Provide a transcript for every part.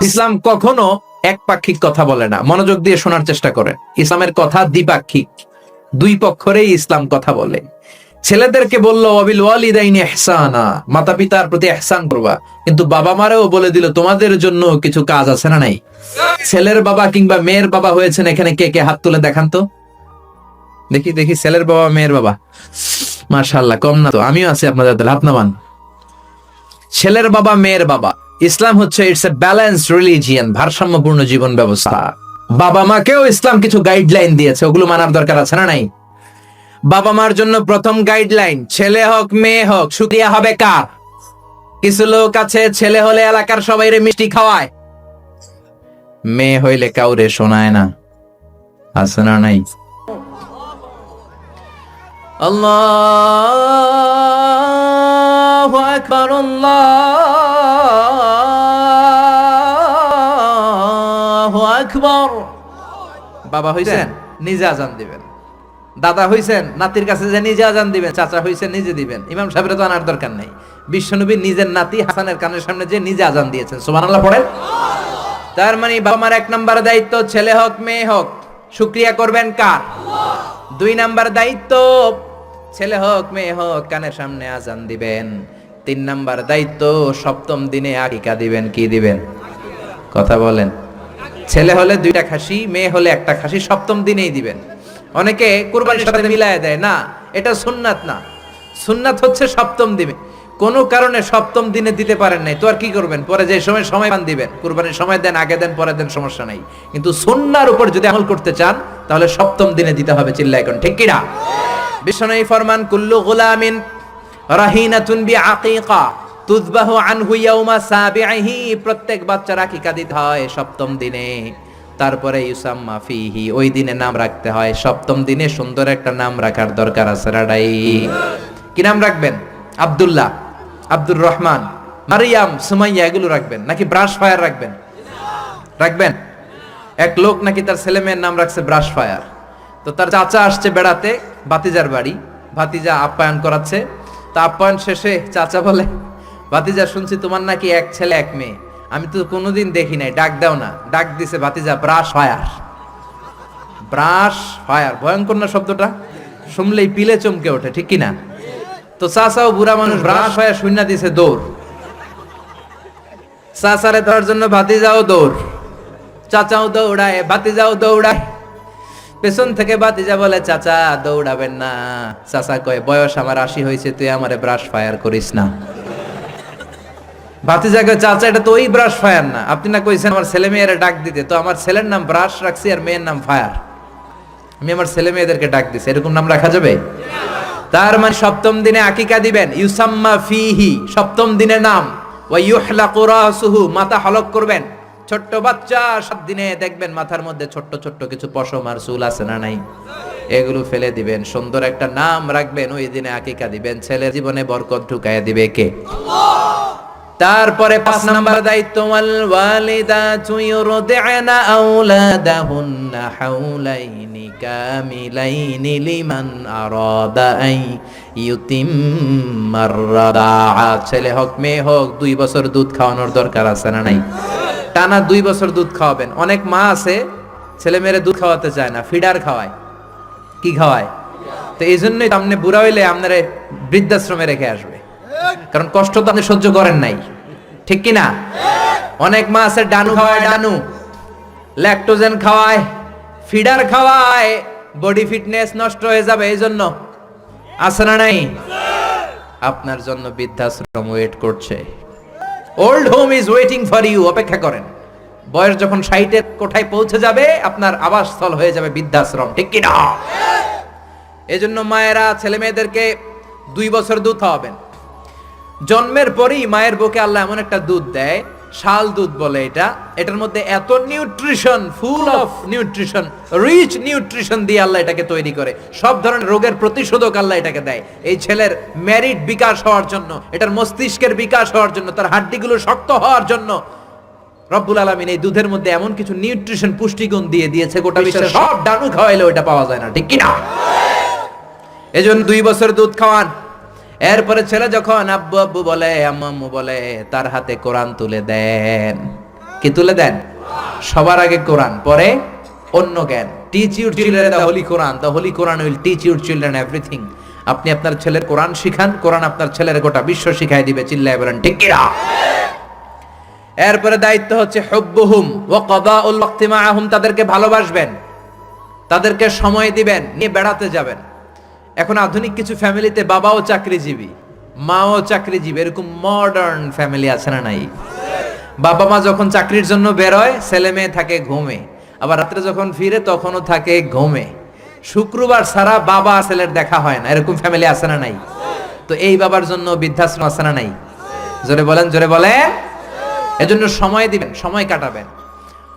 ইসলাম কখনো একপাক্ষিক কথা বলে না। মনোযোগ দিয়ে শোনার চেষ্টা করেন ইসলামের কথা দ্বিপাক্ষিক। দুই পক্ষরেই ইসলাম কথা বলে। ছেলেদেরকে বলল, অবিল ওয়ালিদাইনি ইহসানা। মাতা পিতার প্রতি এহসান করবা। কিন্তু বাবা মারেও বলে দিল, তোমাদের জন্য কিছু কাজ আছে না নাই? ছেলের বাবা কিংবা মেয়ের বাবা হয়েছেন এখানে কে কে? হাত তুলে দেখান তো। দেখি দেখি, ছেলের বাবা, মেয়ের বাবা। মাশাআল্লাহ, কম না তো। আমিও আছি আপনাদের হাত নামান। ছেলের বাবা, মেয়ের বাবা। ইসলাম হচ্ছে ইটস এ ব্যালেন্স রিলিজিয়ান ভারসাম্যপূর্ণ জীবন ব্যবস্থা। বাবা মাকেও ইসলাম কিছু গাইডলাইন দিয়েছে, ওগুলো মানার দরকার আছে না নাই? বাবা মার জন্য প্রথম গাইডলাইন ছেলে হোক, মেয়ে হোক শুক্রিয়া হবে কার? কিছু লোক আছে, ছেলে হলে এলাকার সবাই রে মিষ্টি খাওয়ায়। মেয়ে হইলে কাউরে শোনায় না। আছে না নাই? আল্লাহু আকবার, আল্লাহু বাবা হইছেন নিজে আজান দিবেন। দাদা হইছেন নাতির কাছে যে নিজে আজান দিবেন চাচা হইছেন নিজে দিবেন। ইমাম সাহেবের তো আনার দরকার নেই। বিশ্বনবী নিজের নাতি হাসানের কানের সামনে যে নিজে আজান দিয়েছেন। সুবহানাল্লাহ পড়েন। তার মানে বাবা মার এক নাম্বার দায়িত্ব ছেলে হোক মেয়ে হোক শুক্রিয়া করবেন কার? দুই নাম্বার দায়িত্ব ছেলে হোক মেয়ে হোক কানের সামনে আজান দিবেন। তিন নাম্বার দায়িত্ব সপ্তম দিনে আকিকা দিবেন কি দিবেন? কথা বলেন। ছেলে হলে দুইটা খাসি মেয়ে হলে একটা খাসি সপ্তম দিনেই দিবেন। অনেকে কুরবানির সাথে মিলায় দেয় না এটা সুন্নাত না। সুন্নাত হচ্ছে সপ্তম দিনে। কোনো কারণে সপ্তম দিনে দিতে পারেন নাই তো আর কি করবেন? পরে যে সময় সময় পান দিবেন। কুরবানির সময় দেন আগে দেন পরে দেন সমস্যা নাই। কিন্তু সুন্নার উপর যদি আমল করতে চান তাহলে সপ্তম দিনে দিতে হবে চিল্লা এখন ঠিক কিনা বিশ্বনবী ফরমান কুল্লু গুলামিন রাহিনাতুন বি আকিকা তুযবাহু আনহু ইয়াউমা সাবিহি প্রত্যেক বাচ্চার আকিকা দিতে হয়? সপ্তম দিনে। তারপরে ইউসাম্মা ফিহি, ওই দিনে নাম রাখতে হয়। সপ্তম দিনে সুন্দর একটা নাম রাখার দরকার আছে রাডাই কি নাম রাখবেন? আব্দুল্লাহ, আব্দুর রহমান, মারিয়াম, সুমাইয়া, এগুলো রাখবেন? নাকি ব্রাশ ফায়ার রাখবেন? রাখবেন? এক লোক নাকি তার ছেলে মেয়ের নাম রাখছে ব্রাশ ফায়ার। তো তার চাচা আসছে বেড়াতে, ভাতিজার বাড়ি। ভাতিজা আপ্যায়ন করাচ্ছে। তা আপ্যায়ন শেষে চাচা বলে ভাতিজা, শুনছি তোমার নাকি এক ছেলে, এক মেয়ে। আমি তো কোনোদিন দেখি নাই, ডাক দাও না। ডাক দিছে ভাতিজা, ব্রাশ ফায়ার। ব্রাশ ফায়ার, ভয়ঙ্কর না শব্দটা? শুনলেই পিলে চমকে ওঠে, ঠিক কি না তো চাচাও বুড়া মানুষ ব্রাশ ফায়ার শূন্য দিছে দৌড়। চাচারে ধরার জন্য ভাতিজাও দৌড়। চাচাও দৌড়ায়, ভাতিজাও দৌড়ায়। পেছন থেকে বাতিজা বলে, চাচা, দৌড়াবেন না। চাচা কয়, বয়স আমার আশি হয়েছে, তুই আমারে ব্রাশ ফায়ার করিস না। ভাতিজা কয় চাচা, এটা তো ওই ব্রাশ ফায়ার না। আপনি না কইছেন আমার ছেলে মেয়েরা ডাক দিতে। তো আমার ছেলের নাম ব্রাশ রাখছি আর মেয়ের নাম ফায়ার আমি আমার ছেলে মেয়েদেরকে ডাক দিছি। এরকম নাম রাখা যাবে? তার মানে সপ্তম দিনে আকিকা দিবেন। ইউসাম্মা ফিহি, সপ্তম দিনের নাম। ওয়া ইউহলাকু রাসুহু, মাথা হলক করবেন। ছোট্ট বাচ্চা, সাত দিনে দেখবেন মাথার মধ্যে ছোট্ট ছোট্ট কিছু পশম আর চুল আছে না নাই? এগুলো ফেলে দিবেন। সুন্দর একটা নাম রাখবেন। ওই দিনে আকিকা দিবেন। ছেলের জীবনে বরকত ঢুকায় দিবে কে? তারপরে পাঁচ নাম্বার দায়িত্ব ছেলে হোক, মেয়ে হোক, দুই বছর দুধ খাওয়ানোর দরকার আছে না নাই? টানা দুই বছর দুধ খাওয়াবেন। অনেক মা আছে, ছেলে মেয়েরে দুধ খাওয়াতে চায় না, ফিডার খাওয়ায়। কি খাওয়ায়? তো এই জন্যই আপনি বুড়া হইলে আপনার বৃদ্ধাশ্রমে রেখে আসবে। কারণ কষ্ট তো আপনি সহ্য করেন নাই। ঠিক কি না? অনেক মা আছে ডানু খাওয়ায় ডানু ল্যাকটোজেন খাওয়ায় ফিডার খাওয়ায় বডি ফিটনেস নষ্ট হয়ে যাবে, এই জন্য। আছে না নাই? আপনার জন্য বৃদ্ধাশ্রম ওয়েট করছে। Old home is waiting for you অপেক্ষা করেন। বয়স যখন সাইটের কোঠায় পৌঁছে যাবে, আপনার আবাসস্থল হয়ে যাবে বৃদ্ধাশ্রম, ঠিক কি না? এজন্য মায়েরা ছেলে মেয়েদেরকে দুই বছর দুধ খাওয়াবেন। জন্মের পরেই মায়ের বুকে আল্লাহ এমন একটা দুধ দেয় শাল দুধ বলে এটা। এটার মধ্যে এত nutrition full of nutrition rich nutrition দিয়ে আল্লাহ এটাকে তৈরি করে। সব ধরনের রোগের প্রতিষেধক আল্লাহ এটাকে দেয়। এই ছেলের ম্যারিট বিকাশ হওয়ার জন্য এটার মস্তিষ্কের বিকাশ হওয়ার জন্য তার হাড্ডিগুলো শক্ত হওয়ার জন্য রব্বুল আলমিন এই দুধের মধ্যে এমন কিছু নিউট্রিশন পুষ্টিগুণ দিয়ে দিয়েছে গোটা বিশ্বের সব ডানু খাওয়াইলে ওটা পাওয়া যায় না ঠিক কিনা? এজন্য দুই বছর দুধ খাওয়ান। এরপরে ছেলে যখন আব্বু আব্বু বলে, আম্মু আম্মু বলে, তার হাতে কোরআন তুলে দেন। কি তুলে দেন? সবার আগে কোরআন, পরে অন্য জ্ঞান। Teach your children the holy Quran the holy Quran will teach your children everything আপনি আপনার ছেলের কোরআন শিখান, কোরআন আপনার ছেলের গোটা বিশ্ব শিখাই দিবে, চিল্লায় বলেন, ঠিক কিনা? এরপরে দায়িত্ব হচ্ছে হুব্বুহুম ওয়া কদাউল ওয়াক্তি মাআহুম, তাদেরকে ভালোবাসবেন। তাদেরকে সময় দিবেন, নিয়ে বেড়াতে যাবেন। এখন আধুনিক কিছু ফ্যামিলিতে বাবাও চাকরিজীবী, মাও চাকরিজীবী, এরকম মডার্ন ফ্যামিলি আছে না নাই? বাবা মা যখন চাকরির জন্য বেরোয় ছেলে মেয়ে থাকে ঘুমে, আবার রাত্রে যখন ফিরে তখনও থাকে ঘুমে। শুক্রবার ছাড়া বাবা ছেলের দেখা হয় না, এরকম ফ্যামিলি আছে না নাই? তো এই বাবার জন্য বৃদ্ধাশ্রম আছে না নাই? জোরে বলেন জোরে বলেন। এজন্য সময় দিবেন, সময় কাটাবেন।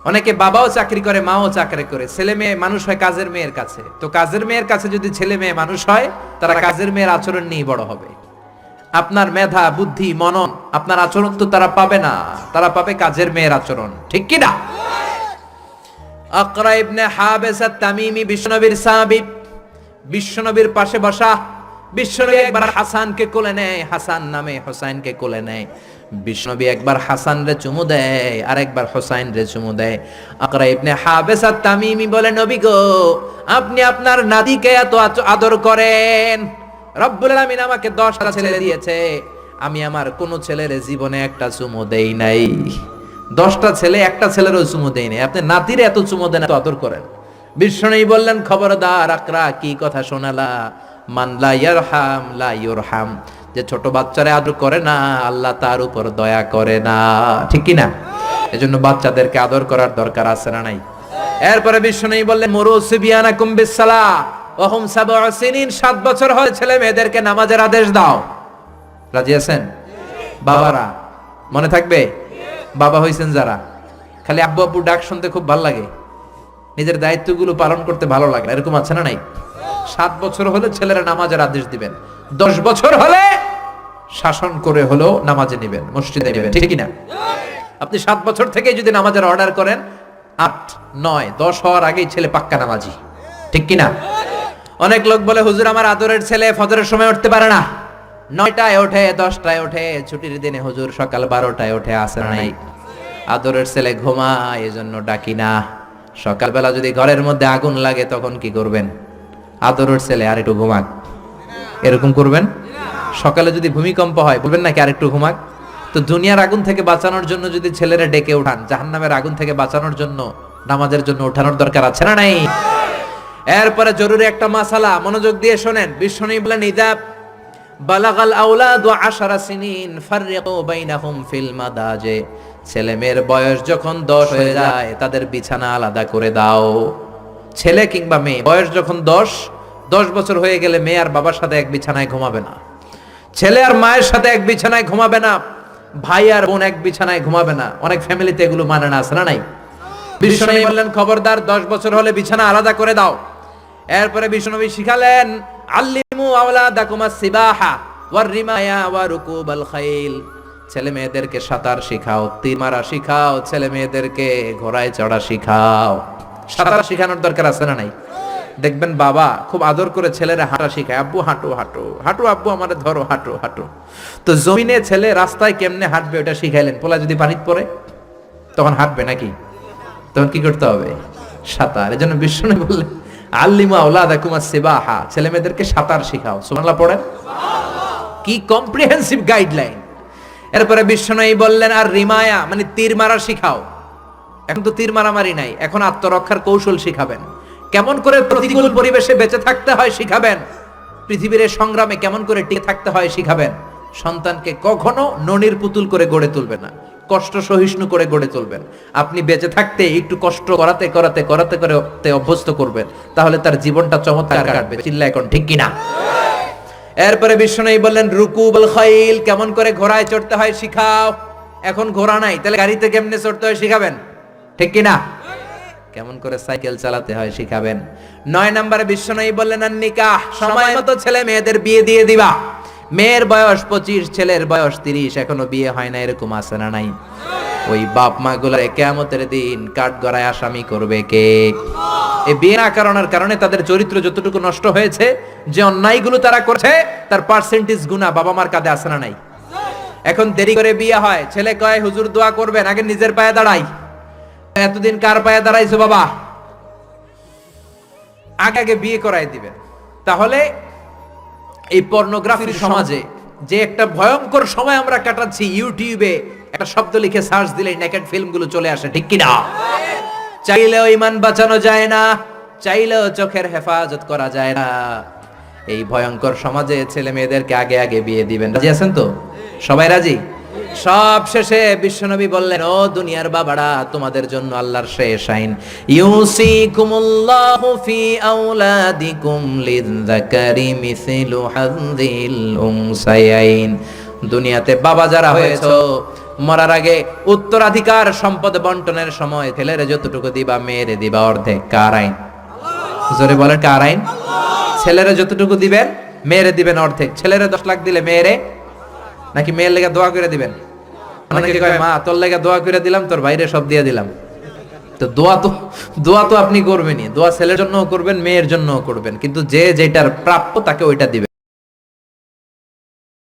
অনেকে বাবাও চাকরি করে, মাও চাকরি করে। ছেলে মেয়ে মানুষ হয় কাজের মেয়ের কাছে। তো কাজের মেয়ের কাছে যদি ছেলে মেয়ে মানুষ হয়, তারা কাজের মেয়ের আচরণ নিয়ে বড় হবে। আপনার মেধা, বুদ্ধি, মনন, আপনার আচরণ তো তারা পাবে না। তারা পাবে কাজের মেয়ের আচরণ। ঠিক কি না? আকরা ইবনে হাবেস তামিমি বিশ্বনবীর সাহাবী। বিশ্বনবীর পাশে বসা। বিশ্বনবী একবার হাসানকে কোলে নেয়, হাসান নামে হোসাইনকে কোলে নেয়। বিশ্বনবী একবার হাসান রে চুমু দেয় আর একবার হোসাইন রে চুমু দেয়। আকরা ইবনে হাবেস তামিমি বলে, নবী গো, আপনি আপনার নাতিকে এত আদর করেন। রব্বুল আলামিন আমাকে দশটা ছেলে দিয়েছে। আমি আমার কোন ছেলের জীবনে একটা চুমু দেই নাই। দশটা ছেলে একটা ছেলেরও চুমু দেই নাই। আপনি নাতির এত চুমু দেন, এত আদর করেন। বিষ্ণু বললেন, খবরদার আকরা, কি কথা শোনালা? মান লা ইয়ারহাম, লা ইউরহাম। যে ছোট বাচ্চারা আদর করে না, আল্লাহ তার উপর দয়া করে না। ঠিক কি না এজন্য বাচ্চাদেরকে আদর করার দরকার আছে না নাই? এরপরে বিষ্ণু বললেন, মরু সিবিয়ানা কুম্বিসালা ওহম সাবআ সিনিন, সাত বছর হয় ছেলে মেয়েদেরকে নামাজের আদেশ দাও। রাজি আছেন? বাবারা, মনে থাকবে? বাবা হইছেন যারা। খালি আব্বু আব্বু ডাক শুনতে খুব ভালো লাগে। নিজের দায়িত্বগুলো পালন করতে ভালো লাগে এরকম আছে না নাই? সাত বছর হলে ছেলেরা নামাজের আদেশ দিবেন। দশ বছর হলে শাসন করে হলেও নামাজে নিবেন, মসজিদে নিবেন, ঠিক না আপনি সাত বছর থেকে যদি নামাজের অর্ডার করেন, আট, নয়, দশ হওয়ার আগেই ছেলে পাক্কা নামাজি, ঠিক কি না অনেক লোক বলে, হুজুর, আমার আদরের ছেলে ফজরের সময় উঠতে পারে না। নয়টায় ওঠে, দশটায় ওঠে, ছুটির দিনে হুজুর সকাল বারোটায় ওঠে আসে নাই। আদরের ছেলে ঘুমায়, এজন্য ডাকি না। সকালবেলা যদি ঘরের মধ্যে আগুন লাগে, তখন কি করবেন? আদরের ছেলে আর একটু ঘুমাক। এরকম করবেন? সকালে যদি ভূমিকম্প হয়, বলবেন নাকি আরেকটু ঘুমাক? তো দুনিয়ার আগুন থেকে বাঁচানোর জন্য যদি ছেলেরা ডেকে ওঠান, জাহান্নামের আগুন থেকে বাঁচানোর জন্য, নামাজের জন্য ওঠানোর দরকার আছে না নাই? এরপরে জরুরি একটা মাসালা, মনোযোগ দিয়ে শোনেন। বিশ্বনী বলেন, ইদা বালাগাল আউলাদ আশারা সিনিন, ফাররিকু বাইনাহুম ফিল মাদাজে। ছেলে মেয়ের বয়স যখন দশ হয়ে যায়, তাদের বিছানা আলাদা করে দাও। ছেলে কিংবা মেয়ে, বয়স যখন দশ দশ বছর হয়ে গেলে মেয়ে আর বাবার সাথে এক বিছানায় ঘুমাবে না। ছেলে আর মায়ের সাথে এক বিছানায় ঘুমাবে না, ভাই আর বোন এক বিছানায় ঘুমাবে না। অনেক ফ্যামিলিতে এগুলো মানে না, আছে না নাই? বিশ্বনবী বললেন, খবরদার, দশ বছর হলে বিছানা আলাদা করে দাও। এরপরে বিশ্বনবী শিখালেন, আল্লিমু সিবাহা ওয়ার রিমায়া রুকুবাল খাইল। ছেলে মেয়েদেরকে সাঁতার শিখাও, তীর মারা শিখাও, ছেলে মেয়েদেরকে ঘোড়ায় চড়া শিখাও। সাঁতার শিখানোর দরকার আছে না নাই? দেখবেন বাবা খুব আদর করে ছেলেরা হাঁটা শিখায়, আব্বু, হাঁটো হাঁটো হাঁটো, আব্বু, আমার ধরো, হাঁটো হাঁটো। তো জমিনে ছেলে রাস্তায় কেমনে হাঁটবে ওটা শিখাইলেন। পোলা যদি পানিত পড়ে, তখন হাঁটবে নাকি? তখন কি করতে হবে? সাঁতার। এজন্য বিষ্ণু বললেন, আল্লিমা ওলাদাকুমা সিবাহা ছেলে মেয়েদেরকে সাঁতার শিখাও। সুবহানাল্লাহ পড়েন? কি কম্প্রিহেন্সিভ গাইডলাইন এরপরে বিষ্ণু বললেন, আর রিমায়া মানে তীর মারা শিখাও। এখন তো তীর মারামারি নাই, এখন আত্মরক্ষার কৌশল শিখাবেন। কেমন করে প্রতিকূল পরিবেশে বেঁচে থাকতে হয় শিখাবেন? পৃথিবীর সংগ্রামে কেমন করে টিকে থাকতে হয় শিখাবেন? সন্তানকে কখনো ননির পুতুল করে গড়ে তুলবে না, কষ্ট সহিষ্ণু করে গড়ে তুলবেন। আপনি বেঁচে থাকতে, একটু কষ্ট করাতে করাতে করাতে করে তে অভ্যস্ত করবেন। তাহলে তার জীবনটা চমৎকার কাটবে। চিল্লা এখন ঠিক কিনা? এরপরে বিষ্ণু বললেন, রুকুবল খাইল, কেমন করে ঘোড়ায় চড়তে হয় শিখাও। এখন ঘোড়া নাই, তাহলে গাড়িতে কেমনে চড়তে হয় শিখাবেন? ঠিক কি না কেমন করে সাইকেল চালাতে হয় শিখাবেন। নয় নম্বরে বিশ্বনয়ী বললেন আর নিকাহ সময় মতো ছেলে মেয়েদের বিয়ে দিয়ে দিবা। মেয়ের বয়স পঁচিশ, ছেলের বয়স তিরিশ, এখনও বিয়ে হয় না, এরকম আছে না নাই? ওই বাপ মা গুলার কেয়ামতের দিন কাঠ গড়ায় আসামি করবে কে? এই বিয়ে না করানোর কারণে তাদের চরিত্র যতটুকু নষ্ট হয়েছে, যে অন্যায়গুলো তারা করছে, তার পার্সেন্টেজ গুণা বাবা মার কাঁধে আসে না নাই? এখন দেরি করে বিয়ে হয়, ছেলে কয়, হুজুর, দোয়া করবেন, আগে নিজের পায়ে দাঁড়াই। এতদিন কার পায়ে দাঁড়াইছো বাবা? আগে আগে বিয়ে করাই দিবেন। তাহলে এই পর্নোগ্রাফির সমাজে যে একটা ভয়ঙ্কর সময় আমরা কাটাচ্ছি ইউটিউবে একটা শব্দ লিখে সার্চ দিলে নেকেড ফিল্মগুলো চলে আসে ঠিক কিনা? চাইলেও ইমান বাঁচানো যায় না চাইলেও চোখের হেফাজত করা যায় না। এই ভয়ঙ্কর সমাজে ছেলে মেয়েদেরকে আগে আগে বিয়ে দিবেন। রাজি আছেন তো? সবাই রাজি? সব শেষে বিশ্বনবী বললেন, ও দুনিয়ার বাবারা, তোমাদের জন্য আল্লাহর শেষ আইন। ইউসিকুমুল্লাহু ফি আওলাদিকুম লিযযাকারি মিসলু হাযিল উনসায়াইন। দুনিয়াতে বাবা যারা হয়েছো, মরার আগে উত্তরাধিকার সম্পদ বন্টনের সময় ছেলেরে যতটুকু দিবা, মেয়েরে দিবা অর্ধেক। কার আইন? জোরে বলেন, কার আইন? ছেলেরে যতটুকু দিবেন, মেয়েরে দিবেন অর্ধেক। ছেলেরে দশ লাখ দিলে মেয়েরে নাকি মেয়ের লেগে দোয়া করে দিবেন? অনেকে কয় মা তোর লাগে দোয়া করে দিলাম তোর বাইরে সব দিয়ে দিলাম। তো দোয়া তো দোয়া তো আপনি করবেনই। দোয়া ছেলের জন্যও করবেন মেয়ের জন্যও করবেন। কিন্তু যে যেটার প্রাপ্য তাকে ওইটা দিবেন।